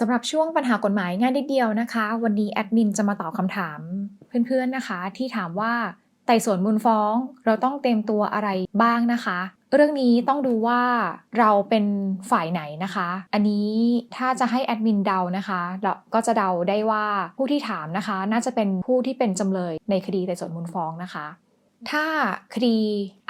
สำหรับช่วงปัญหากฎหมายง่ายนิดเดียวนะคะ วันนี้แอดมินจะมาตอบคำถาม เพื่อนๆนะคะ ที่ถามว่าไต่สวนมูลฟ้อง เราต้องเตรียมตัวอะไรบ้างนะคะ เรื่องนี้ต้องดูว่าเราเป็นฝ่ายไหนนะคะ อันนี้ถ้าจะให้แอดมินเดานะคะเราก็จะเดาได้ว่าผู้ที่ถามนะคะ น่าจะเป็นผู้ที่เป็นจำเลยในคดีไต่สวนมูลฟ้องนะคะ ถ้าคดี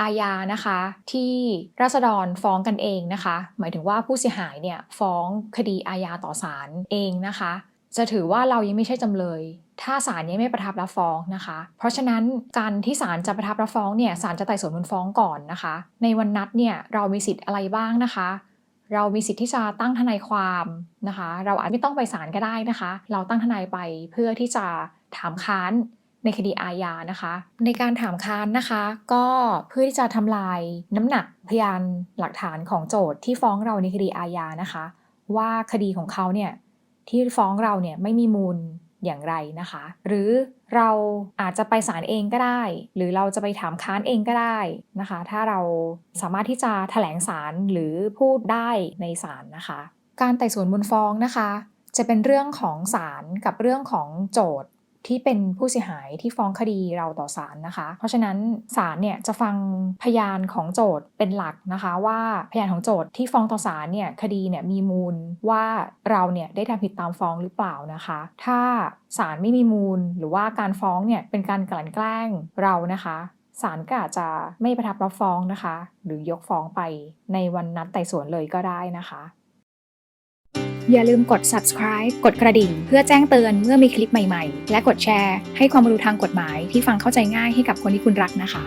อาญานะคะ ที่ราษฎรฟ้องกันเองนะคะ หมายถึงว่าผู้เสียหายเนี่ยฟ้องคดีอาญาต่อศาลเองนะคะ จะถือว่าเรายังไม่ใช่จำเลย ถ้าศาลยังไม่ประทับรับฟ้องนะคะ เพราะฉะนั้นการที่ศาลจะประทับรับฟ้องเนี่ยศาลจะไต่สวนมูลฟ้องก่อนนะคะ ในวันนัดเนี่ยเรามีสิทธิ์อะไรบ้างนะคะเรามีสิทธิ์ที่จะตั้งทนายความนะคะ เราอาจไม่ต้องไปศาลก็ได้นะคะ เราตั้งทนายไปเพื่อที่จะถามค้าน ในคดีอาญานะคะ ในการถามค้านนะคะ ก็เพื่อที่จะทำลายน้ำหนักพยานหลักฐานของโจทย์ที่ฟ้องเราในคดีอาญานะคะ ว่าคดีของเขาเนี่ยที่ฟ้องเราเนี่ยไม่มีมูลอย่างไรนะคะ หรือเราอาจจะไปศาลเองก็ได้ หรือเราจะไปถามค้านเองก็ได้นะคะ ถ้าเราสามารถที่จะแถลงศาลหรือพูดได้ในศาลนะคะ การไต่สวนมูลฟ้องนะคะ จะเป็นเรื่องของศาลกับเรื่องของโจทย์ ที่เป็นผู้เสียหายที่ฟ้องคดีเราต่อศาลนะคะ เพราะฉะนั้นศาลเนี่ยจะฟังพยานของโจทย์เป็นหลักนะคะว่าพยานของโจทย์ที่ฟ้องต่อศาลเนี่ยคดีเนี่ยมีมูลว่าเราเนี่ยได้ทำผิดตามฟ้องหรือเปล่านะคะ ถ้าศาลไม่มีมูล หรือว่าการฟ้องเนี่ยเป็นการกลั่นแกล้งเรานะคะศาลก็อาจจะไม่ประทับรับฟ้องนะคะ หรือยกฟ้องไปในวันนัดไต่สวนเลยก็ได้นะคะ อย่าลืมกด subscribe กดกระดิ่ง เพื่อแจ้งเตือนเมื่อมีคลิปใหม่ๆ และกดแชร์ ให้ความรู้ทางกฎหมายที่ฟังเข้าใจง่ายให้กับคนที่คุณรักนะคะ